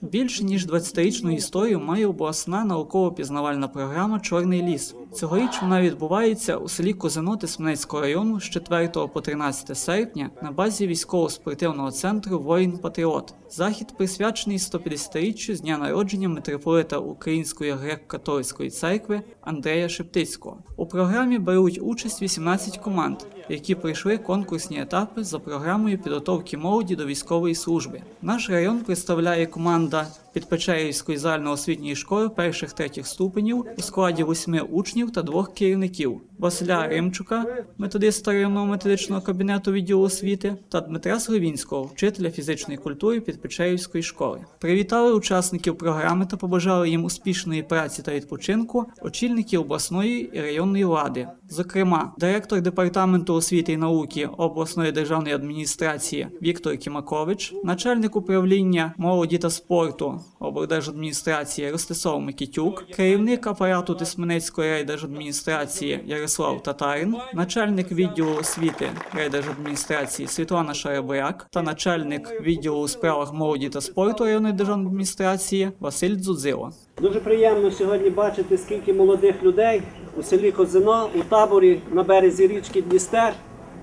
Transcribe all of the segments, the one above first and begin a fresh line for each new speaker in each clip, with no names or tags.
Більше ніж 20-річну історію має обласна науково-пізнавальна програма Чорний ліс. Цьогоріч вона відбувається у селі Козино Тисменецького району з 4 по 13 серпня на базі військово-спортивного центру Воїн Патріот. Захід присвячений 150-річчю з дня народження митрополита Української греко-католицької церкви Андрея Шептицького. У програмі беруть участь 18 команд, які пройшли конкурсні етапи за програмою підготовки молоді до військової служби. Наш район представляє команда Підпечерівської загальноосвітньої школи перших третіх ступенів у складі восьми учнів та двох керівників Василя Римчука, методиста районного методичного кабінету відділу освіти, та Дмитра Сливінського, вчителя фізичної культури Підпечерівської школи. Привітали учасників програми та побажали їм успішної праці та відпочинку очільники обласної і районної влади, зокрема, директор департаменту освіти і науки обласної державної адміністрації Віктор Кімакович, начальник управління молоді та спорту облдержадміністрації Ростислав Микітюк, керівник апарату Тисменецької райдержадміністрації Ярослав Татарин, начальник відділу освіти райдержадміністрації Світлана Шарабряк та начальник відділу у справах молоді та спорту районної державної адміністрації Василь Дзудзило.
Дуже приємно сьогодні бачити, скільки молодих людей у селі Козино, у таборі на березі річки Дністер.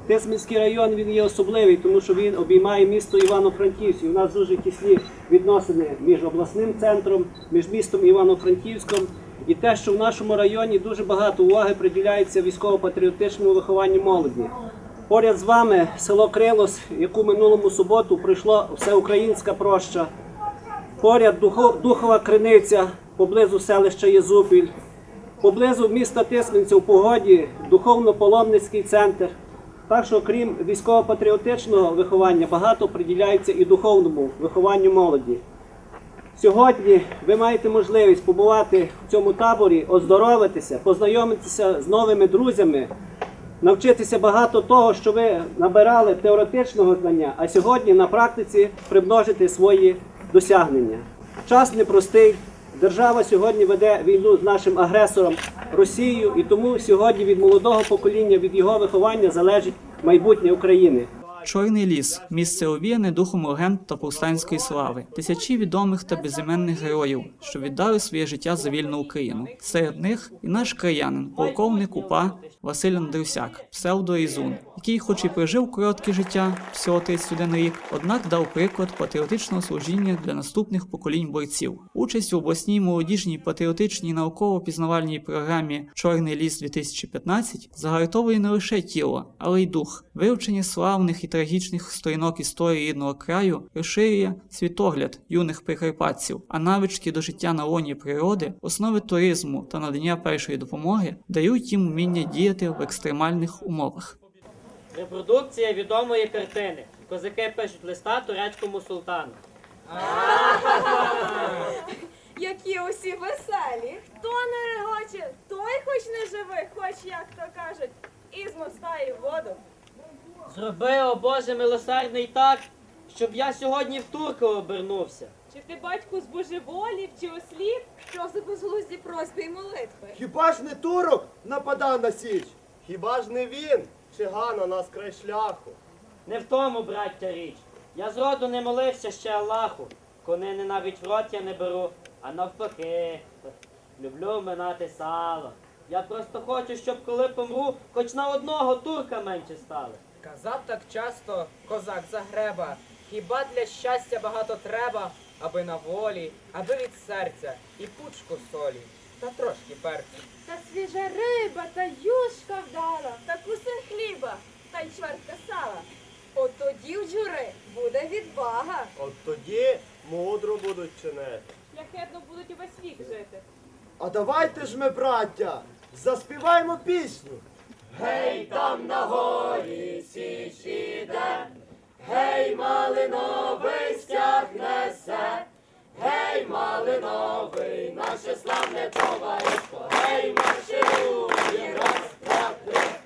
Тисменський район він є особливий, тому що він обіймає місто Івано-Франківськ. І у нас дуже тісні відносини між обласним центром, між містом Івано-Франківськом. І те, що в нашому районі дуже багато уваги приділяється військово-патріотичному вихованню молоді. Поряд з вами село Крилос, яку минулому суботу прийшла всеукраїнська проща. Поряд Духова Криниця, поблизу селища Єзупіль, поблизу міста Тисменця у погоді, духовно-паломницький центр. Так що, крім військово-патріотичного виховання, багато приділяється і духовному вихованню молоді. Сьогодні ви маєте можливість побувати в цьому таборі, оздоровитися, познайомитися з новими друзями, навчитися багато того, що ви набирали теоретичного знання, а сьогодні на практиці примножити свої досягнення. Час непростий. Держава сьогодні веде війну з нашим агресором Росією, і тому сьогодні від молодого покоління, від його виховання залежить майбутнє України.
Чорний ліс місце овіяне духом легенд та повстанської слави, тисячі відомих та безіменних героїв, що віддали своє життя за вільну Україну. Серед них і наш краянин, полковник УПА Василь Андрусяк, псевдо Ізун, який, хоч і прожив коротке життя, всього 31 рік, однак дав приклад патріотичного служіння для наступних поколінь борців. Участь в обласній молодіжній патріотичній науково-пізнавальній програмі Чорний ліс 2015 загартовує не лише тіло, але й дух. Вивчення славних і трагічних сторінок історії рідного краю розширює світогляд юних прикарпатців, а навички до життя на лоні природи, основи туризму та надання першої допомоги дають їм вміння діяти в екстремальних умовах.
Репродукція відомої картини. Козаки пишуть листа турецькому султану.
Які усі веселі. Хто не регоче, той хоч не живий, хоч як то кажуть, із моста і воду.
Зроби, о Боже милосердний так, щоб я сьогодні в турка обернувся.
Чи ти батьку з божеволів, чи осліп, що за безглузді просьби й молитви?
Хіба ж не турок нападав на січ? Хіба ж не він? Чиган у нас край шляху.
Не в тому, браття, річ. Я зроду не молився ще Аллаху. Конини навіть в рот я не беру, а навпаки. Люблю минати сало. Я просто хочу, щоб коли помру, хоч на одного турка менше стало.
Казав так часто козак Загреба, хіба для щастя багато треба, аби на волі, аби від серця і пучку солі, та трошки перцю.
Та свіжа риба, та юшка вдала, та кусин хліба, та й чвертка сала. От тоді в жури буде відвага.
От тоді мудро будуть чинити.
Шляхетно будуть увесь вік жити.
А давайте ж ми, браття, заспіваємо пісню. Гей, там на горі січ іде, гей, малиновий стяг